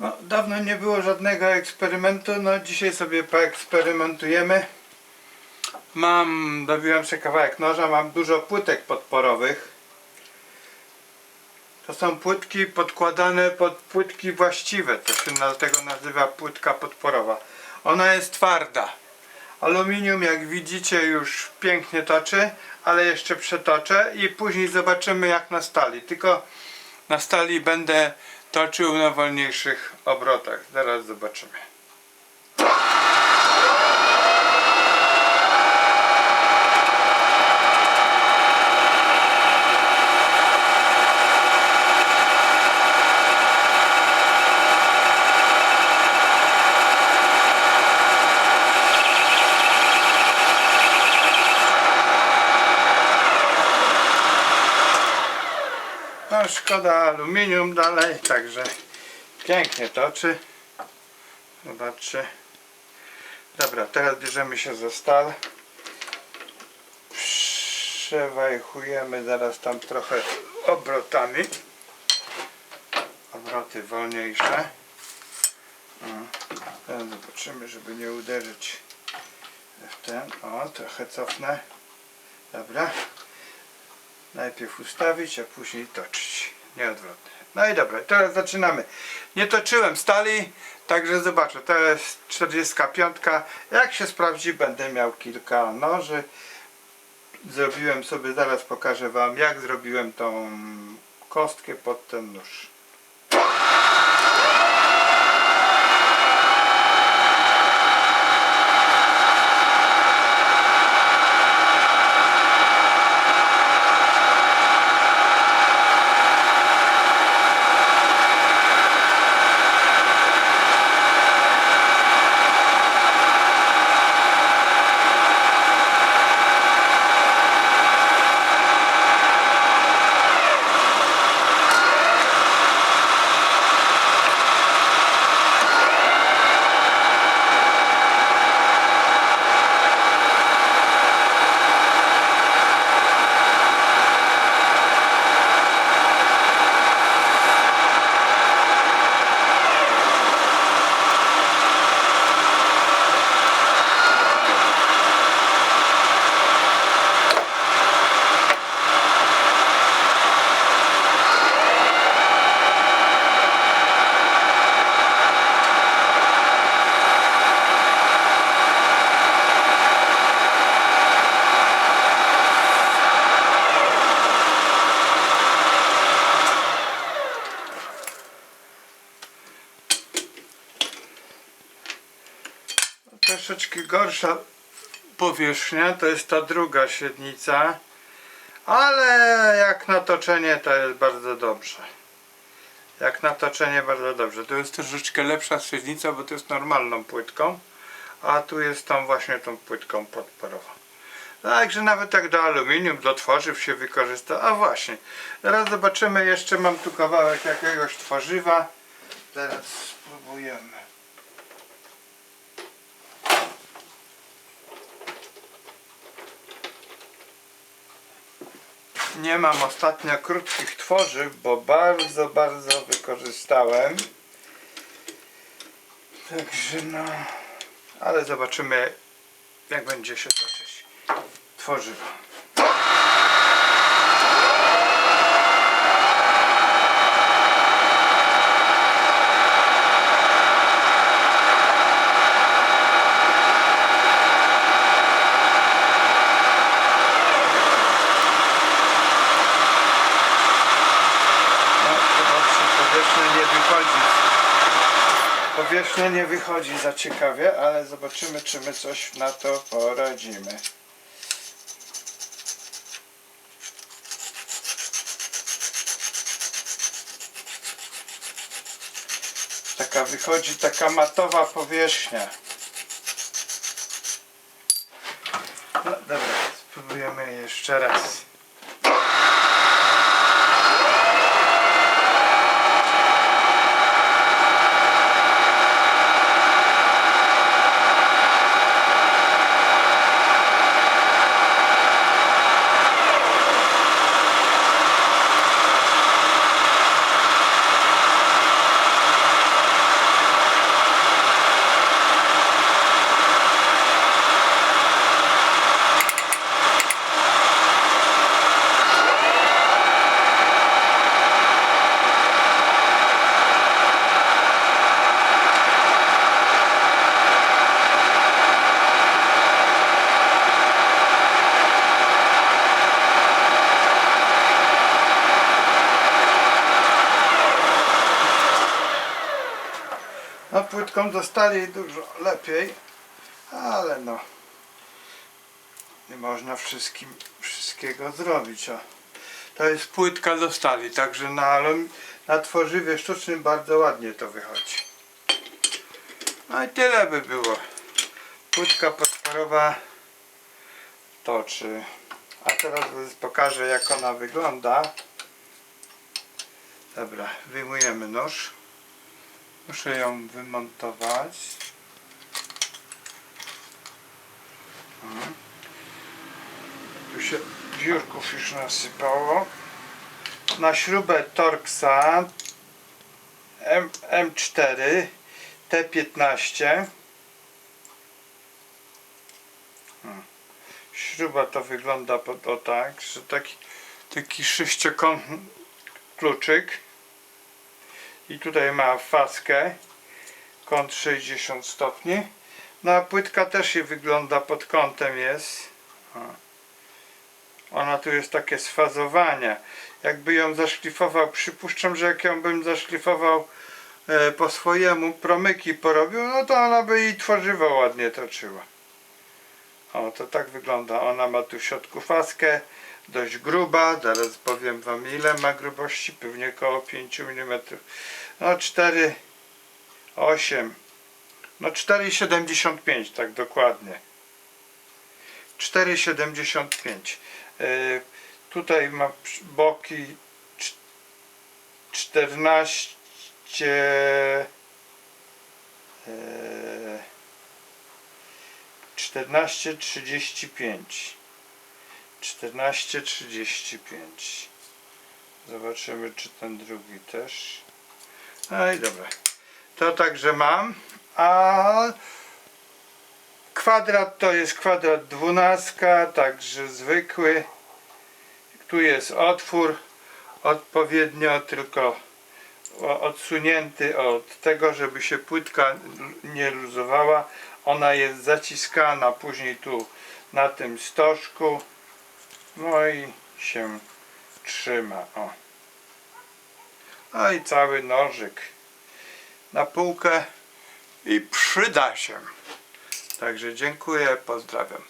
No, dawno nie było żadnego eksperymentu, no dzisiaj sobie poeksperymentujemy. Mam, dobiłem sobie kawałek noża, mam dużo płytek podporowych. To są płytki podkładane pod płytki właściwe, to się dlatego nazywa płytka podporowa. Ona jest twarda. Aluminium jak widzicie już pięknie toczy, ale jeszcze przetoczę i później zobaczymy jak na stali. Tylko na stali będę toczył na wolniejszych obrotach. Zaraz zobaczymy. Szkoda aluminium dalej, także pięknie toczy. Zobaczcie. Dobra, teraz bierzemy się za stal. Przewajchujemy zaraz tam trochę obrotami. Obroty wolniejsze. Teraz zobaczymy, żeby nie uderzyć w ten. O, trochę cofnę. Dobra. Najpierw ustawić, a później toczyć. Nieodwrotnie. No i dobra, teraz zaczynamy. Nie toczyłem stali, także zobaczę. To jest 45. Jak się sprawdzi, będę miał kilka noży. Zrobiłem sobie, zaraz pokażę Wam, jak zrobiłem tą kostkę pod ten nóż. Troszeczkę gorsza powierzchnia, to jest ta druga średnica, ale jak na toczenie to jest bardzo dobrze. Jak na toczenie bardzo dobrze. To jest troszeczkę lepsza średnica, bo to jest normalną płytką, a tu jest tą właśnie tą płytką podporową. Także nawet jak do aluminium, do tworzyw się wykorzysta. A właśnie, teraz zobaczymy, jeszcze mam tu kawałek jakiegoś tworzywa. Teraz spróbujemy. Nie mam ostatnio krótkich tworzyw, bo bardzo, bardzo wykorzystałem. Także no, ale zobaczymy jak będzie się toczyć tworzywo. No, zobaczcie, powierzchnia nie wychodzi. Powierzchnia nie wychodzi za ciekawie, ale zobaczymy, czy my coś na to poradzimy. Taka wychodzi taka matowa powierzchnia. No dobra, spróbujemy jeszcze raz. Płytką dostali dużo lepiej, ale no nie można wszystkim wszystkiego zrobić. O. To jest płytka do stali, także na, na tworzywie sztucznym bardzo ładnie to wychodzi. No i tyle by było. Płytka podparowa toczy. A teraz pokażę jak ona wygląda. Dobra, wyjmujemy nóż. Muszę ją wymontować. Mhm. Tu się biurków już nasypało. Na śrubę Torxa M, M4 T15 Hmm. Śruba to wygląda po, o tak, że taki, taki sześciokątny kluczyk i tutaj ma faskę kąt 60 stopni. No a płytka też się wygląda pod kątem jest. Ona tu jest takie sfazowanie. Jakby ją zaszlifował przypuszczam, że jak ją bym zaszlifował e, po swojemu promyki porobił no to ona by i tworzywo ładnie toczyła. O to tak wygląda. Ona ma tu w środku faskę dość gruba, zaraz powiem wam ile ma grubości, pewnie około 5 mm. No 4, 8, no 4,75 tak dokładnie. 4,75. Yy, tutaj ma boki cz- 14 yy, 14,35 14,35 Zobaczymy czy ten drugi też No i dobra To także mam A Kwadrat to jest kwadrat dwunastka Także zwykły Tu jest otwór Odpowiednio tylko odsunięty od tego, żeby się płytka nie luzowała. Ona jest zaciskana później tu na tym stożku. No i się trzyma. O. No i cały nożyk na półkę i przyda się. Także dziękuję, pozdrawiam.